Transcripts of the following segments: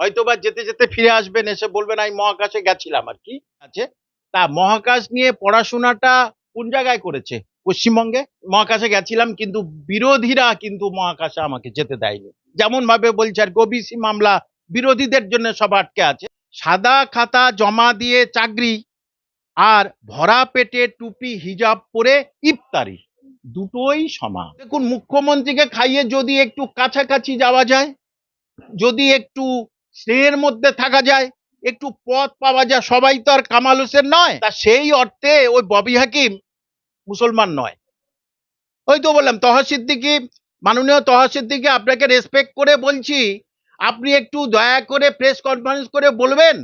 হয়তো বা যেতে যেতে ফিরে আসবেন, এসে বলবেন, আমি মহাকাশে গেছিলাম আর কি। আছে। তা মহাকাশ নিয়ে পড়াশোনাটা কোন জায়গায় করেছে? পশ্চিমবঙ্গে? মহাকাশে গেছিলাম, কিন্তু বিরোধীরা কিন্তু মহাকাশে আমাকে যেতে দেয়নি। যেমন ভাবে বলছে আর ওবিসি মামলা, বিরোধীদের জন্য সব আটকে আছে। সাদা খাতা জমা দিয়ে চাকরি আর ভরা পেটে টুপি, হিজাব পরে ইফতারি, দুটোই সমান। দেখুন, মুখ্যমন্ত্রীকে খাইয়ে যদি একটু কাছাকাছি যাওয়া যায়, যদি একটু স্নেহের মধ্যে থাকা যায়, একটু পথ পাওয়া যায়, সবাই তো আর কামাল হোসেন নয়। তা সেই অর্থে ওই ববি হাকিম মুসলমান নয়। ওই তো বললাম, তহা সিদ্দিকি, মাননীয় তহা সিদ্দিকি, আপনাকে রেসপেক্ট করে বলছি, আপনি একটু দয়া করে প্রেস কনফারেন্স করে বলবেন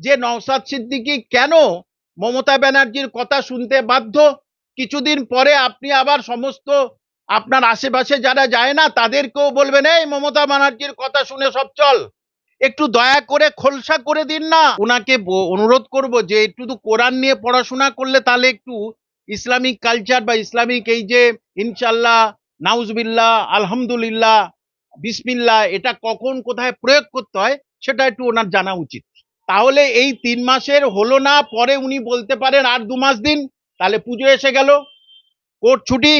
যে নওসাদ সিদ্দিকি কেন মমতা ব্যানার্জির কথা শুনতে বাধ্য? কিছুদিন পরে আপনি আবার সমস্ত আপনার আশেপাশে যারা যায় না, তাদেরকেও বলবেন, এই মমতা ব্যানার্জির কথা শুনে সব চল। একটু দয়া করে খোলসা করে দিন না। ওনাকে অনুরোধ করব যে একটু তো কোরআন নিয়ে পড়াশোনা করলে তাহলে একটু ইসলামিক কালচার বা ইসলামিক এই যে ইনশাল্লাহ নাউজবিল্লাহ, আলহামদুলিল্লাহ, বিসমিল্লাহ, এটা কখন কোথায় প্রয়োগ করতে হয় সেটা একটু ওনার জানা উচিত। তাহলে এই তিন মাসের হলো না, পরে উনি বলতে পারেন আর দু মাস দিন, তাহলে পুজো এসে গেল, কোর্ট ছুটি,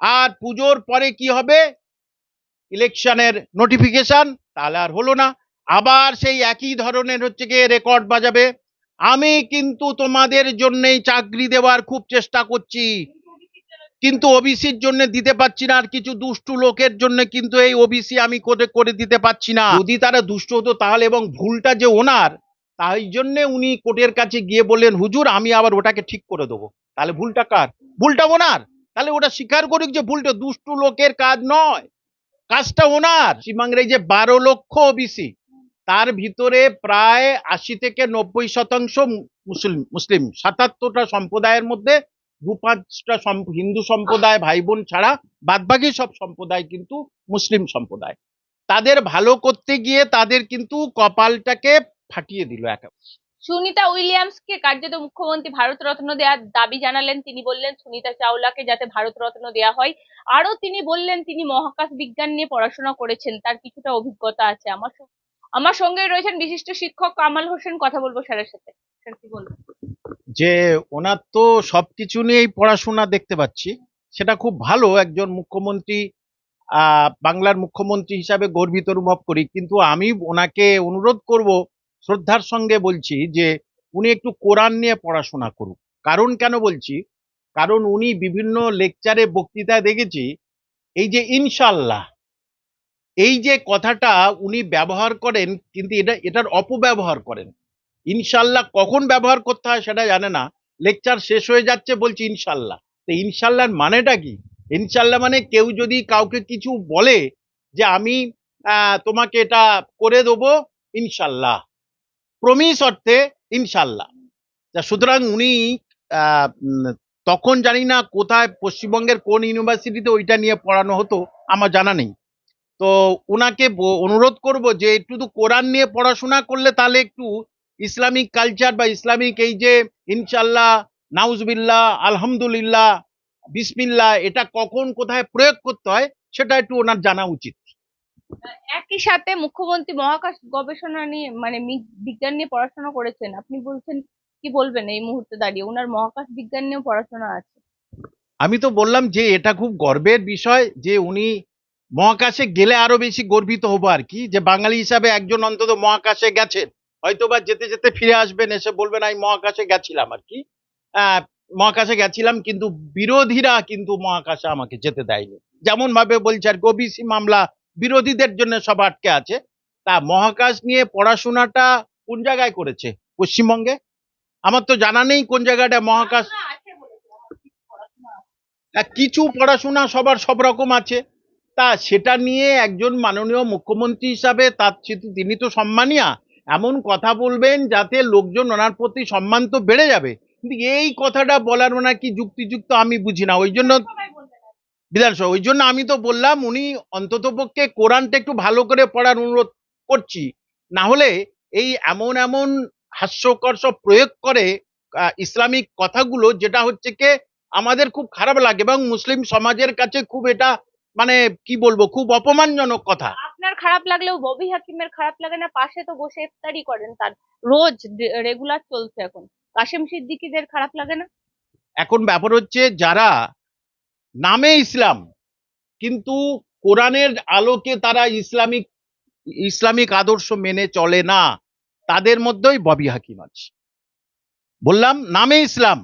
আর পুজোর পরে কি হবে? ইলেকশনের নোটিফিকেশন, তাহলে আর হলো না। আবার সেই একই ধরনের হচ্ছে গিয়ে রেকর্ড বাজাবে। আমি কিন্তু তোমাদের জন্যই চাকরি দেওয়ার খুব চেষ্টা করছি। কিন্তু ওবিসির জন্য দিতে পারছি না, আর কিছু দুষ্টু লোকের জন্য কিন্তু এই ওবিসি আমি করে করে দিতে পারছি না। যদি তারা দুষ্ট হতো তাহলে এবং ভুলটা যে ওনার, তাই জন্য উনি কোর্টের কাছে গিয়ে বললেন, হুজুর, আমি আবার ওটাকে ঠিক করে দেবো। তাহলে ভুলটা কার? ভুলটা ওনার। তাহলে ওটা স্বীকার করুক যে ভুলটা দুষ্টু লোকের কাজ নয়। কাজটা ওনার। পশ্চিমবঙ্গের এই যে বারো লক্ষ ওবিসি তার ভিতরে প্রায় আশি থেকে নব্বই শতাংশ মুসলিম মুসলিম। সাতাত্তরটা সম্প্রদায়ের মধ্যে দু পাঁচটা হিন্দু সম্প্রদায় ভাই বোন ছাড়া বাদবাকি সব সম্প্রদায় কিন্তু মুসলিম সম্প্রদায়। তাদের ভালো করতে গিয়ে তাদের কিন্তু কপালটাকে ফাটিয়ে দিল একেবারে সুনিতা উইলিয়ামসকে কার্যত মুখ্যমন্ত্রী ভারত রত্ন দেওয়ার দাবি জানালেন। তিনি বললেন, সুনিতা চাওলাকে যাতে ভারতরত্ন দেওয়া হয় আরও তিনি বললেন, তিনি মহাকাশ বিজ্ঞান নিয়ে পড়াশোনা করেছেন, তার কিছুটা অভিজ্ঞতা আছে। আমার আমার সঙ্গে রয়েছেন বিশিষ্ট শিক্ষক কামাল হোসেন, কথা বলব স্যারের সাথে। যে ওনার তো সবকিছু নিয়েই পড়াশোনা দেখতে পাচ্ছি। সেটা খুব ভালো, একজন মুখ্যমন্ত্রী বাংলার মুখ্যমন্ত্রী হিসাবে গর্বিত অনুভব করি। কিন্তু আমি ওনাকে অনুরোধ করব, শ্রদ্ধার সঙ্গে বলছি যে উনি একটু কোরআন নিয়ে পড়াশোনা করুক। কারণ কেন বলছি? কারণ উনি বিভিন্ন লেকচারে বক্তৃতায় দেখেছি, এই যে ইনশাল্লাহ এই যে কথাটা উনি ব্যবহার করেন, কিন্তু এটা, এটার অপব্যবহার করেন। ইনশাল্লাহ কখন ব্যবহার করতে হয় সেটা জানে না। লেকচার শেষ হয়ে যাচ্ছে বলছি ইনশাল্লাহ। তো ইনশাল্লাহর মানেটা কি? ইনশাল্লাহ মানে কেউ যদি কাউকে কিছু বলে যে আমি তোমাকে এটা করে দেবো, ইনশাল্লাহ। প্রমিস অর্থে ইনশাল্লাহ। সুতরাং উনি তখন জানি না কোথায় পশ্চিমবঙ্গের কোন ইউনিভার্সিটিতে ওইটা নিয়ে পড়ানো হতো, আমার জানা নেই। তো ওনাকে অনুরোধ করব যে একটু তো কোরআন নিয়ে পড়াশোনা করলে তাহলে একটু ইসলামিক কালচার বা ইসলামিক এই যে ইনশাল্লাহ নাউজবিল্লাহ আলহামদুলিল্লাহ বিসমিল্লাহ এটা কখন কোথায় প্রয়োগ করতে হয় সেটা একটু ওনার জানা উচিত। একই সাথে মুখ্যমন্ত্রী মহাকাশ গবেষণা নিয়ে মানে বিজ্ঞান নিয়ে পড়াশোনা করেছেন। আপনি বলছেন কি বলবেন এই মুহূর্তে দাঁড়িয়ে? ওনার মহাকাশ বিজ্ঞান নিয়েও পড়াশোনা আছে। আমি তো বললাম যে এটা খুব গর্বের বিষয় যে উনি মহাকাশে গেলে আরও বেশি গর্বিত হব আর কি। যে বাঙালি হিসাবে একজন অন্তত মহাকাশে গেছেন। হয়তো বা যেতে যেতে ফিরে আসবেন এসে বলবেন আমি মহাকাশে গেছিলাম আর কি। মহাকাশে গেছিলাম কিন্তু বিরোধীরা কিন্তু মহাকাশে আমাকে যেতে দেয়নি। যেমন ভাবে বলছে আর ওবিসি মামলা বিরোধীদের জন্য সব আটকে আছে। তা মহাকাশ নিয়ে পড়াশোনাটা কোন জায়গায় করেছে? পশ্চিমবঙ্গে? আমার তো জানা নেই কোন জায়গাটা মহাকাশ কিছু পড়াশোনা সবার সব রকম আছে। তা সেটা নিয়ে একজন মাননীয় মুখ্যমন্ত্রী হিসাবে তার তিনি তো সম্মানিয়া। এমন কথা বলবেন যাতে লোকজন ওনার প্রতি সম্মান তো বেড়ে যাবে। কিন্তু এই কথাটা বলার ওনার কি যুক্তিযুক্ত আমি বুঝি না। ওই জন্য বিধানসভা ওই জন্য আমি তো বললাম উনি অন্তত পক্ষে কোরআনটা একটু ভালো করে পড়ার অনুরোধ করছি। না হলে এই এমন এমন হাস্যকর সব প্রয়োগ করে ইসলামিক কথাগুলো যেটা হচ্ছে কে আমাদের খুব খারাপ লাগে এবং মুসলিম সমাজের কাছে খুব এটা মানে কি বলব খুব অপমানজনক কথা। আপনার খারাপ লাগলেও ববি হাকিমের খারাপ লাগে না পাশে তো বসে ইফতারি করেন তার। রোজ রেগুলার চলছে এখন। কাশেম সিদ্দিকীদের খারাপ লাগে না? এখন ব্যাপার হচ্ছে যারা নামে ইসলাম কিন্তু কোরআনের আলোকে তারা ইসলামিক ইসলামিক আদর্শ মেনে চলে না তাদের মধ্যেই ববি হাকিম আছে। বললাম নামে ইসলাম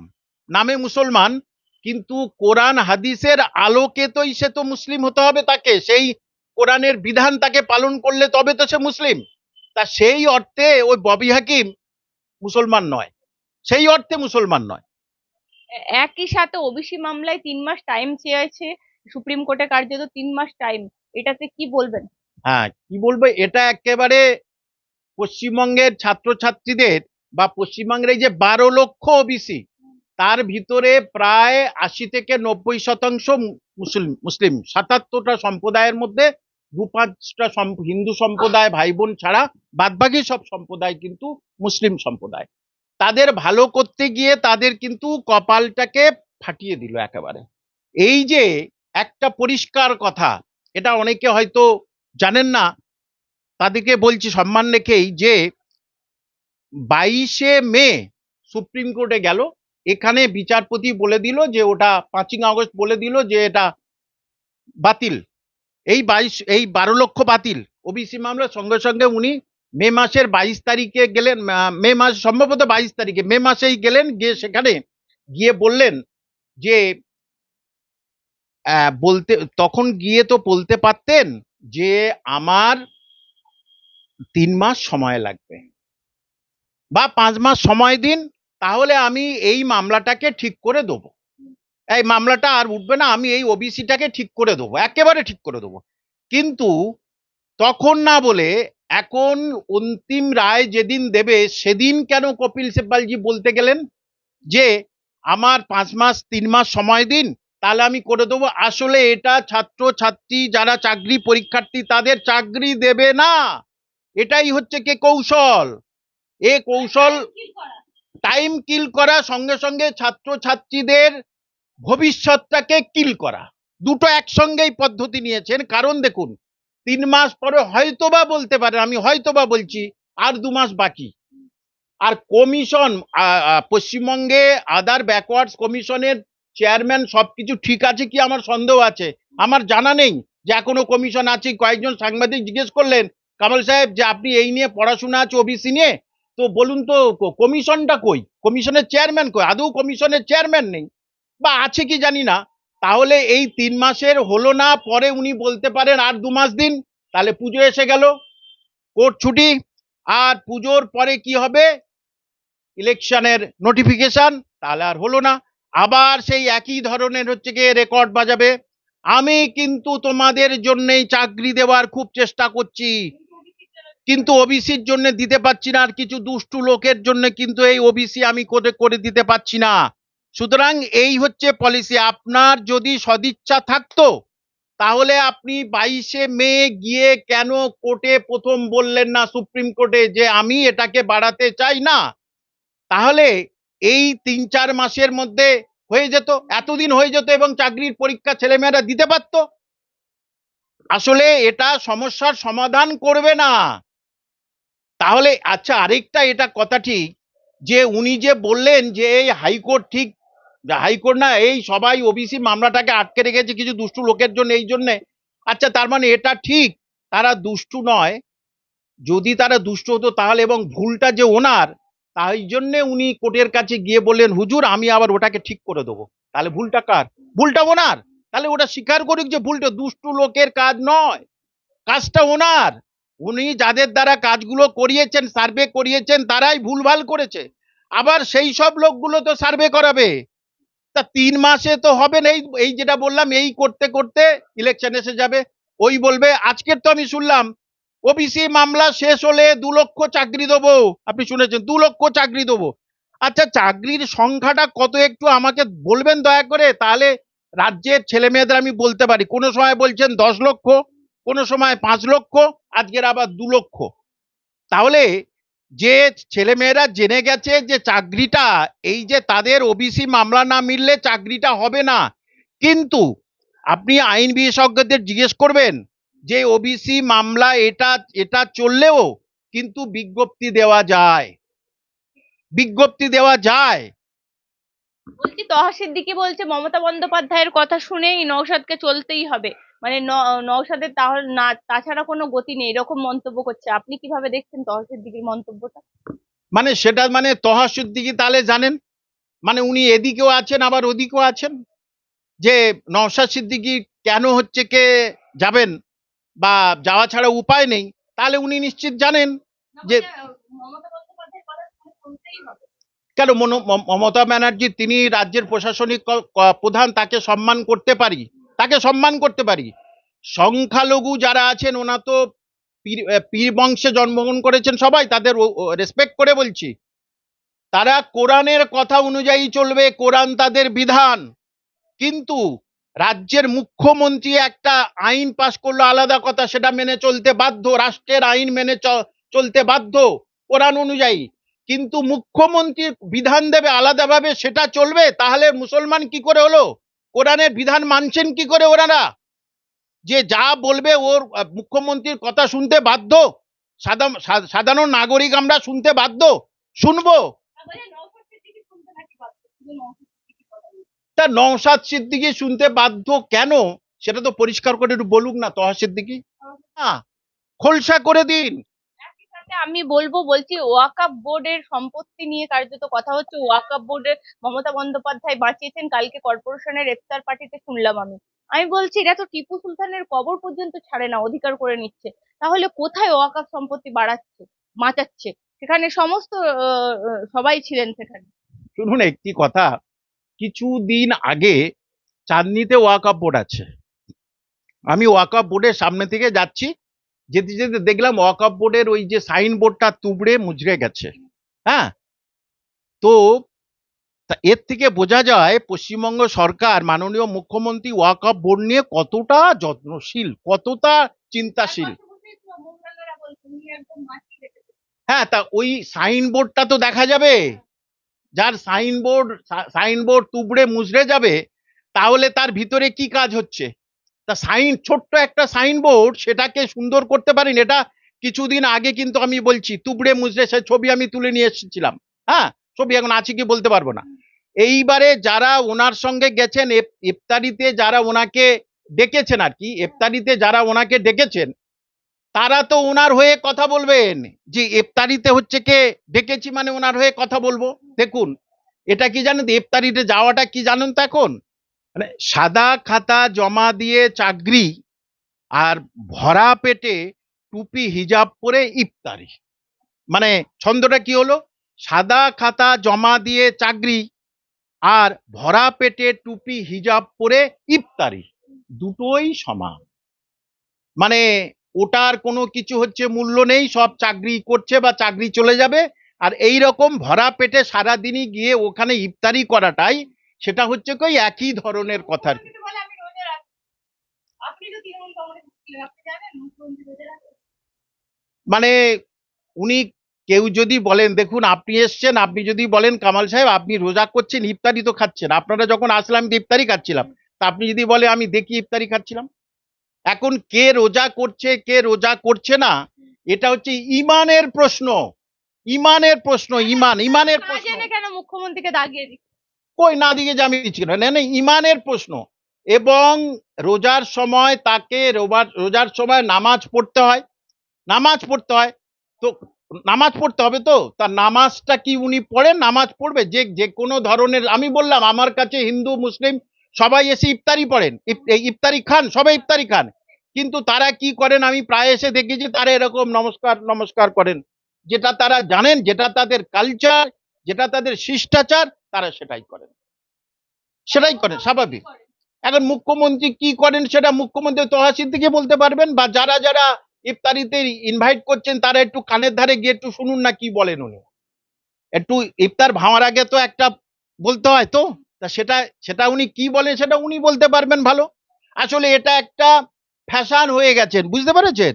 নামে মুসলমান কিন্তু কোরআন হাদিসের আলোকে তোই সে তো মুসলিম হতে হবে তাকে। সেই কোরআনের বিধান তাকে পালন করলে তবে তো সে মুসলিম। তা সেই অর্থে ওই ববি হাকিম মুসলমান নয়। সেই অর্থে মুসলমান নয়। একই সাথে ওবিসি মামলায় তিন মাস টাইম চেয়েছে সুপ্রিম কোর্টে কার্যত তিন মাস টাইম এটাতে কি বলবেন? হ্যাঁ কি বলব? এটা একেবারে পশ্চিমবঙ্গের ছাত্রছাত্রীদের বা পশ্চিমবঙ্গের এই যে বারো লক্ষ ওবিসি তার ভিতরে প্রায় আশি থেকে নব্বই শতাংশ মুসলিম মুসলিম। সাতাত্তরটা সম্প্রদায়ের মধ্যে দু পাঁচটা হিন্দু সম্প্রদায় ভাই বোন ছাড়া বাদবাকি সব সম্প্রদায় কিন্তু মুসলিম সম্প্রদায়। তাদের ভালো করতে গিয়ে তাদের কিন্তু কপালটাকে ফাটিয়ে দিল একেবারে। এই যে একটা পরিষ্কার কথা, এটা অনেকে হয়তো জানেন না, তাদেরকে বলছি সম্মান রেখেই যে বাইশে মে সুপ্রিম কোর্টে গেল এখানে বিচারপতি বলে দিল যে ওটা পাঁচই আগস্ট বলে দিল যে এটা বাতিল। এই বাইশ, এই বারো লক্ষ বাতিল। ওবিসি মামলার সঙ্গে সঙ্গে উনি মে মাসের বাইশ তারিখে গেলেন মে মাস, সম্ভবত বাইশ তারিখে, মে মাসেই গেলেন, গিয়ে সেখানে গিয়ে বললেন যে বলতে, তখন গিয়ে তো বলতে পারতেন যে আমার তিন মাস সময় লাগবে বা পাঁচ মাস সময় দিন তাহলে আমি এই মামলাটাকে ঠিক করে দেবো। এই মামলাটা আর উঠবে না, আমি এই ওবিসিটাকে ঠিক করে দেবো, একেবারে ঠিক করে দেবো। কিন্তু তখন না বলে এখন অন্তিম রায় যেদিন দেবে, সেদিন কেন কপিল সিব্বালজি বলতে গেলেন যে, আমার পাঁচ মাস, তিন মাস সময় দিন, তাহলে আমি করে দেবো। আসলে এটা ছাত্র ছাত্রী যারা চাকরি পরীক্ষার্থী, তাদের চাকরি দেবে না। এটাই হচ্ছে কে কৌশল। এ কৌশল টাইম কিল করা, সঙ্গে সঙ্গে ছাত্র ছাত্রীদের ভবিষ্যৎটাকে কিল করা। দুটো একসঙ্গেই পদ্ধতি নিয়েছেন। কারণ দেখুন, তিন মাস পরে হয়তোবা বলতে পারেন আমি হয়তোবা বলছি, আর দু মাস বাকি। আর কমিশন পশ্চিমবঙ্গে আদার ব্যাকওয়ার্ডস কমিশনের চেয়ারম্যান সবকিছু ঠিক আছে কি? আমার সন্দেহ আছে। আমার জানা নেই যে এখনও কমিশন আছে। কয়েকজন সাংবাদিক জিজ্ঞেস করলেন, কামাল সাহেব, যে আপনি এই নিয়ে পড়াশোনা আছে ওবিসি নিয়ে? তো বলুন তো কমিশনটা কই? কমিশনের চেয়ারম্যান কই? আদৌ কমিশনের চেয়ারম্যান নেই। বা আছে কি জানি না। তাহলে এই তিন মাসের হলো না, পরে উনি বলতে পারেন আর দু মাস দিন, তাহলে পুজো এসে গেল। কোর্ট ছুটি, আর পুজোর পরে কি হবে? ইলেকশনের নোটিফিকেশন তাহলে আর হলো না। আবার সেই একই ধরনের হচ্ছে গিয়ে রেকর্ড বাজাবে। আমি কিন্তু তোমাদের জন্যই চাকরি দেওয়ার খুব চেষ্টা করছি। কিন্তু ওবিসির জন্য দিতে পারছি না, আর কিছু দুষ্টু লোকের জন্য কিন্তু এই ওবিসি আমি করে করে দিতে পারছি না। সুতরাং এই হচ্ছে পলিসি আপনার যদি সদিচ্ছা থাকতো, তাহলে আপনি বাইশে মে গিয়ে কেন কোর্টে প্রথম বললেন না সুপ্রিম কোর্টে যে আমি এটাকে বাড়াতে চাই না? তাহলে এই তিন চার মাসের মধ্যে হয়ে যেত, এতদিন হয়ে যেত এবং চাকরির পরীক্ষা ছেলেমেয়েরা দিতে পারত। আসলে এটা সমস্যার সমাধান করবে না। তাহলে আচ্ছা আরেকটা এটা কথা ঠিক, যে উনি যে বললেন যে এই হাইকোর্ট ঠিক, হাইকোর্ট না, এই সবাই ওবিসি মামলাটাকে আটকে রেখেছে কিছু দুষ্টু লোকের জন্য এই জন্যে। আচ্ছা তার মানে এটা ঠিক, তারা দুষ্টু নয়। যদি তারা দুষ্টু হতো তাহলে এবং ভুলটা যে ওনার, তাই জন্যে উনি কোর্টের কাছে গিয়ে বললেন, হুজুর, আমি আবার ওটাকে ঠিক করে দেবো। তাহলে ভুলটা কার? ভুলটা ওনার। তাহলে ওটা স্বীকার করুক যে ভুলটা দুষ্টু লোকের কাজ নয়, কাজটা ওনার। উনি যাদের দ্বারা কাজগুলো করিয়েছেন সার্ভে করিয়েছেন, তারাই ভুলভাল করেছে। আবার সেই সব লোকগুলো তো সার্ভে করাবে। তা তিন মাসে তো হবে না, এই যেটা বললাম, এই করতে করতে ইলেকশন এসে যাবে। ওই বলবে, আজকের তো আমি শুনলাম ওবিসি মামলা শেষ হলে দু লক্ষ চাকরি দেবো। আপনি শুনেছেন, দু লক্ষ চাকরি দেবো। আচ্ছা চাকরির সংখ্যাটা কত একটু আমাকে বলবেন দয়া করে? তাহলে রাজ্যের ছেলে মেয়েদের আমি বলতে পারি। কোনো সময় বলছেন দশ লক্ষ কোনো সময় পাঁচ লক্ষ, আজকের আবার দু লক্ষ। তাহলে যে ছেলেমেয়েরা জেনে গেছে যে চাকরিটা, এই যে তাদের ওবিসি মামলা না মিললে চাকরিটা হবে না। কিন্তু আপনি আইন বিশেষজ্ঞদের জিজ্ঞেস করবেন যে ওবিসি মামলা এটা এটা চললেও কিন্তু বিজ্ঞপ্তি দেওয়া যায়। বিজ্ঞপ্তি দেওয়া যায়। বলছি তহা বলছে মমতা বন্দ্যোপাধ্যায়ের কথা শুনেই নৌসাদকে চলতেই হবে। মানে নওশাদের তাহলে না তাছাড়া কোনো গতি নেই এরকম মন্তব্য করছে। আপনি কীভাবে দেখছেন তহা সিদ্দিকির মন্তব্যটা? মানে সেটা মানে তহাসুদ্দিকি তাহলে জানেন? মানে উনি এদিকেও আছেন আবার ওদিকেও আছেন? যে নওশাদ সিদ্দিকি কেন হচ্ছে কে যাবেন বা যাওয়া ছাড়া উপায় নেই তাহলে উনি নিশ্চিত জানেন যে- কেন মনো- মম- মমতা ব্যানার্জি তিনি রাজ্যের প্রশাসনিক প্রধান তাকে সম্মান করতে পারি? তাকে সম্মান করতে পারি। সংখ্যালঘু যারা আছেন, ওনা তো পীর পীর বংশে জন্মগ্রহণ করেছেন সবাই, তাদের রেসপেক্ট করে বলছি। তারা কোরআনের কথা অনুযায়ী চলবে, কোরআন তাদের বিধান। কিন্তু রাজ্যের মুখ্যমন্ত্রী একটা আইন পাশ করল আলাদা কথা, সেটা মেনে চলতে বাধ্য, রাষ্ট্রের আইন মেনে চলতে বাধ্য কোরআন অনুযায়ী। কিন্তু মুখ্যমন্ত্রী বিধান দেবে আলাদাভাবে, সেটা চলবে, তাহলে মুসলমান কি করে হলো? কোরআনের বিধান মানছেন কি করে ওনারা? যে যা বলবে ওর মুখ্যমন্ত্রীর কথা শুনতে বাধ্য সাধারণ নাগরিক আমরা শুনতে বাধ্য, শুনব। তা নওশাদ সিদ্দিকি শুনতে বাধ্য কেন? সেটা তো পরিষ্কার করে একটু বলুক না তহা সিদ্দিকি। খোলসা করে দিন। সাথে আমি বলব, বলছি ওয়াকাপ বোর্ডের সম্পত্তি নিয়ে কার্যত কথা হচ্ছে। ওয়াকাপ বোর্ডের মমতা বন্দ্যোপাধ্যায় বাঁচিয়েছেন, কালকে কর্পোরেশনের ইফতার পার্টিতে শুনলাম আমি। আমি বলছি, এটা তো টিপু সুলতানের কবর পর্যন্ত ছাড়ে না, অধিকার করে নিচ্ছে। তাহলে কোথায় ওয়াকাপ সম্পত্তি বাড়াচ্ছে, বাঁচাচ্ছে? সেখানে সমস্ত সবাই ছিলেন সেখানে। শুনুন, একটি কথা। কিছুদিন আগে চাঁদনিতে ওয়াকআপ বোর্ড আছে। আমি ওয়াকআপ বোর্ডের সামনে থেকে যাচ্ছি। যেতে যেতে দেখলাম ওয়াকআপ বোর্ডের ওই যে সাইন বোর্ডটা তুবড়ে মুচড়ে গেছে। হ্যাঁ? তো এর থেকে বোঝা যায় পশ্চিমবঙ্গ সরকার, মাননীয় মুখ্যমন্ত্রী ওয়াকআপ বোর্ড নিয়ে কতটা যত্নশীল, কতটা চিন্তাশীল। হ্যাঁ তা ওই সাইন বোর্ডটা তো দেখা যাবে। যার সাইন বোর্ড সাইন বোর্ড তুবড়ে মুচড়ে যাবে, তাহলে তার ভিতরে কি কাজ হচ্ছে? তা সাইন ছোট্ট একটা সাইন বোর্ড সেটাকে সুন্দর করতে পারেন এটা কিছুদিন আগে কিন্তু আমি বলছি, তুবড়ে মুচড়ে সে ছবি আমি তুলে নিয়ে এসেছিলাম। হ্যাঁ ছবি এখন আছে কি বলতে পারব না। এইবারে যারা ওনার সঙ্গে গেছেন ইফ- ইফতারিতে যারা ওনাকে ডেকেছেন আর কি, ইফতারিতে যারা ওনাকে ডেকেছেন, তারা তো ওনার হয়ে কথা বলবেন। যে ইফতারিতে হচ্ছে কে, ডেকেছি মানে ওনার হয়ে কথা বলব। দেখুন, এটা কি জানেন, ইফতারিতে যাওয়াটা কি জানেন তো এখন? মানে সাদা খাতা জমা দিয়ে চাকরি আর ভরা পেটে টুপি, হিজাব পরে ইফতারি। মানে ছন্দটা কি হলো? সাদা খাতা জমা দিয়ে চাকরি আর ভরা পেটে টুপি, হিজাব পরে ইফতারি। দুটোই সমান। মানে ওটার কোনো কিছু হচ্ছে মূল্য নেই, সব চাকরি করছে বা চাকরি চলে যাবে। আর এই রকম ভরা পেটে সারাদিনই গিয়ে ওখানে ইফতারি করাটাই সেটা হচ্ছে কই একই ধরনের কথা? মানে উনি কেউ যদি বলেন দেখুন আপনি এসছেন আপনি যদি বলেন কামাল সাহেব আপনি রোজা করছেন ইফতারি তো খাচ্ছেন। আপনারা যখন আসলাম ইফতারি খাচ্ছিলাম তা আপনি যদি বলে আমি দেখি ইফতারি খাচ্ছিলাম। এখন কে রোজা করছে কে রোজা করছে না এটা হচ্ছে ইমানের প্রশ্ন। ইমানের প্রশ্ন ইমান ইমানের প্রশ্ন। কেন মুখ্যমন্ত্রীকে দাগিয়ে দিচ্ছে কই না দিকে যে আমি দিচ্ছি না না, ইমানের প্রশ্ন। এবং রোজার সময় তাকে রোজার সময় নামাজ পড়তে হয়। নামাজ পড়তে হয়। তো নামাজ পড়তে হবে তো? তার নামাজটা কি উনি পড়েন? নামাজ পড়বে? যে যে কোনো ধরনের, আমি বললাম, আমার কাছে হিন্দু, মুসলিম সবাই এসে ইফতারি পড়েন। ইফতারি খান, সবাই ইফতারি খান। কিন্তু তারা কি করেন? আমি প্রায় এসে দেখেছি তারা এরকম নমস্কার নমস্কার করেন। যেটা তারা জানেন, যেটা তাদের কালচার যেটা তাদের শিষ্টাচার তারা সেটাই করেন। সেটাই করেন স্বাভাবিক। এখন মুখ্যমন্ত্রী কি করেন সেটা মুখ্যমন্ত্রী তহাসিল থেকে বলতে পারবেন বা যারা যারা ইফতারিতে ইনভাইট করছেন তারা একটু কানের ধারে গিয়ে একটু শুনুন না কি বলেন উনি। একটু ইফতার ভাঙার আগে তো একটা বলতে হয় তো তা সেটা সেটা উনি কি বলেন সেটা উনি বলতে পারবেন ভালো। আসলে এটা একটা ফ্যাশন হয়ে গেছেন বুঝতে পেরেছেন।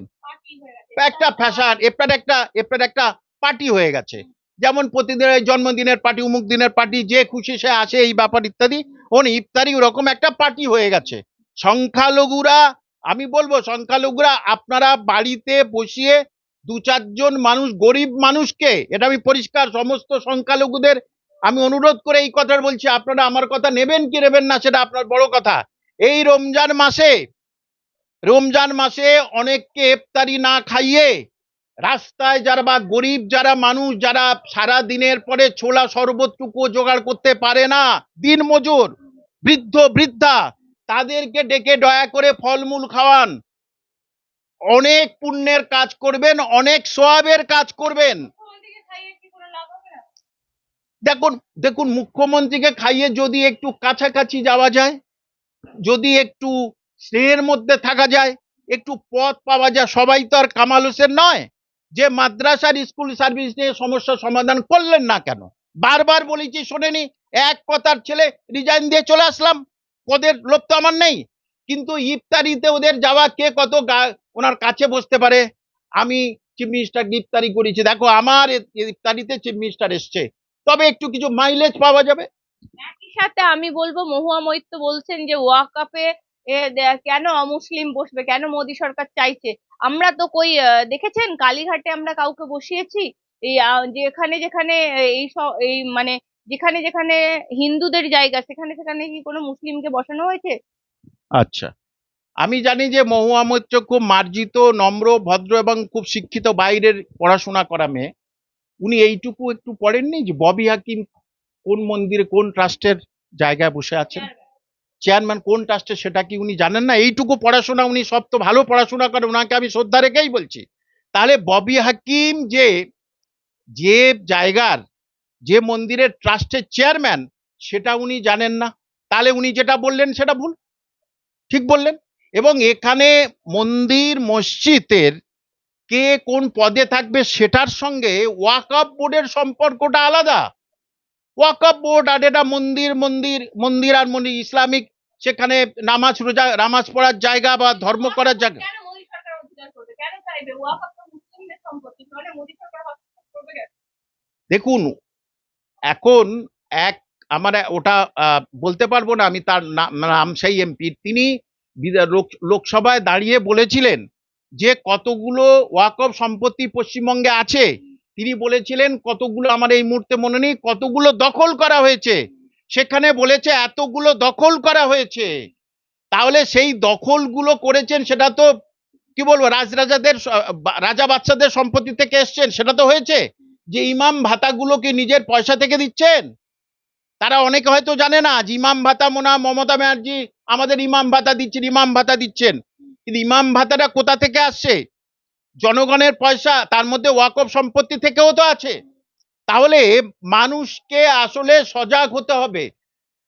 একটা ফ্যাশন এফটার একটা এফটার একটা পার্টি হয়ে গেছে। যেমন প্রতিদিনের জন্মদিনের পার্টি, উমুক দিনের পার্টি, যে খুশি সে আসে এই ব্যাপার ইত্যাদি ওন ইফতারি ওরকম একটা পার্টি হয়ে গেছে। সংখ্যালঘুরা, আমি বলব সংখ্যালঘুরা, আপনারা বাড়িতে বসিয়ে দু চারজন মানুষ, গরিব মানুষকে, এটা আমি পরিষ্কার, সমস্ত সংখ্যালঘুদের আমি অনুরোধ করে এই কথা বলছি, আপনারা আমার কথা নেবেন কি নেবেন না সেটা আপনার বড় কথা। এই রমজান মাসে রমজান মাসে অনেককে ইফতারি না খাইয়ে রাস্তায় যারা বা গরিব, যারা মানুষ, যারা সারা দিনের পরে ছোলা শরবতটুকু জোগাড় করতে পারে না, দিন মজুর, বৃদ্ধ, বৃদ্ধা, তাদেরকে ডেকে দয়া করে ফলমূল খাওয়ান। অনেক পুণ্যের কাজ করবেন, অনেক সোয়াবের কাজ করবেন। দেখুন দেখুন, মুখ্যমন্ত্রীকে খাইয়ে যদি একটু কাছাকাছি যাওয়া যায়, যদি একটু স্নেহের মধ্যে থাকা যায়, একটু পথ পাওয়া যায়, সবাই তো আর কামাল হোসেন নয়। যে মাদ্রাসার স্কুল সার্ভিস নিয়ে সমস্যা সমাধান করলেন না কেন? বারবার বলেছি, শোনেনি, এক কথার ছেলে রিজাইন দিয়ে চলে আসলাম। ওদের লোভ তো আমার নেই। কিন্তু ইফতারিতে ওদের যাওয়া কে কত ওনার কাছে বসতে পারে? আমি চিফ মিনিস্টার ইফতারি করেছি। দেখো, আমার ইফতারিতে চিফ মিনিস্টার এসছে। তবে একটু কিছু মাইলেজ পাওয়া যাবে? একই সাথে আমি বলব, মহুয়া মৈত্র বলছেন যে ওয়াকাপে কেন অমুসলিম বসবে? কেন মোদী সরকার চাইছে? আমরা তো কই দেখেছেন? কালীঘাটে আমরা কাউকে বসিয়েছি। যেখানে যেখানে এই এই মানে যেখানে যেখানে হিন্দুদের জায়গা, সেখানে সেখানে কি কোনো মুসলিমকে বসানো হয়েছে? আচ্ছা। আমি জানি যে মহুয়া মৈত্র খুব মার্জিত, নম্র, ভদ্র এবং খুব শিক্ষিত বাইরের পড়াশোনা করা মেয়ে। উনি এইটুকু একটু পড়েননি যে ববি হাকিম কোন মন্দিরে, কোন ট্রাস্টের জায়গায় বসে আছেন? চেয়ারম্যান কোন ট্রাস্টে সেটা কি উনি জানেন না? এইটুকু পড়াশোনা উনি সব তো ভালো পড়াশোনা করেন ওনাকে আমি শ্রদ্ধা রেখেই বলছি। তাহলে ববি হাকিম যে যে জায়গার, যে মন্দিরের ট্রাস্টের চেয়ারম্যান সেটা উনি জানেন না। তাহলে উনি যেটা বললেন সেটা ভুল। ঠিক বললেন? এবং এখানে মন্দির মসজিদের কে কোন পদে থাকবে সেটার সঙ্গে ওয়াকআপ বোর্ডের সম্পর্কটা আলাদা। ওয়াকআপ বোর্ড আর এটা মন্দির মন্দির মন্দির আর মন্দির, ইসলামিক সেখানে নামাজ রোজা নামাজ পড়ার জায়গা বা ধর্ম করার জায়গা। দেখুন এখন এক আমার ওটা বলতে পারব না আমি তার নাম সেই এমপি। তিনি লোকসভায় দাঁড়িয়ে বলেছিলেন যে কতগুলো ওয়াকফ সম্পত্তি পশ্চিমবঙ্গে আছে। তিনি বলেছিলেন কতগুলো আমার এই মুহূর্তে মনে নেই কতগুলো দখল করা হয়েছে। সেখানে বলেছে, এতগুলো দখল করা হয়েছে। তাহলে সেই দখলগুলো করেছেন, সেটা তো, কি বলব, রাজরাজাদের রাজা বাচ্চাদের সম্পত্তি থেকে এসছেন, সেটা তো হয়েছে? যে ইমাম ভাতাগুলো কি নিজের পয়সা থেকে দিচ্ছেন? তারা অনেকে হয়তো জানে না যে ইমাম ভাতা মোনা, মমতা ব্যানার্জি আমাদের ইমাম ভাতা দিচ্ছেন, ইমাম ভাতা দিচ্ছেন। কিন্তু ইমাম ভাতাটা কোথা থেকে আসছে? জনগণের পয়সা, তার মধ্যে ওয়াকফ সম্পত্তি থেকেও তো আছে। তাহলে মানুষকে আসলে সজাগ হতে হবে।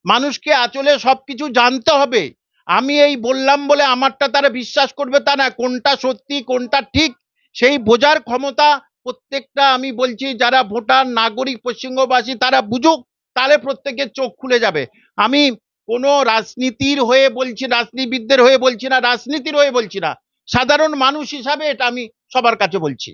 মানুষকে আসলে সবকিছু জানতে হবে। আমি এই বললাম বলে আমারটা তারা বিশ্বাস করবে তা না, কোনটা সত্যি, কোনটা ঠিক, সেই বোঝার ক্ষমতা প্রত্যেকটা আমি বলছি যারা ভোটার, নাগরিক, পশ্চিমবঙ্গবাসী তারা বুঝুক, তাহলে প্রত্যেকের চোখ খুলে যাবে। আমি কোনো রাজনীতির হয়ে বলছি রাজনীতিবিদদের হয়ে বলছি না, রাজনীতির হয়ে বলছি না। সাধারণ মানুষ হিসাবে এটা আমি সবার কাছে বলছি।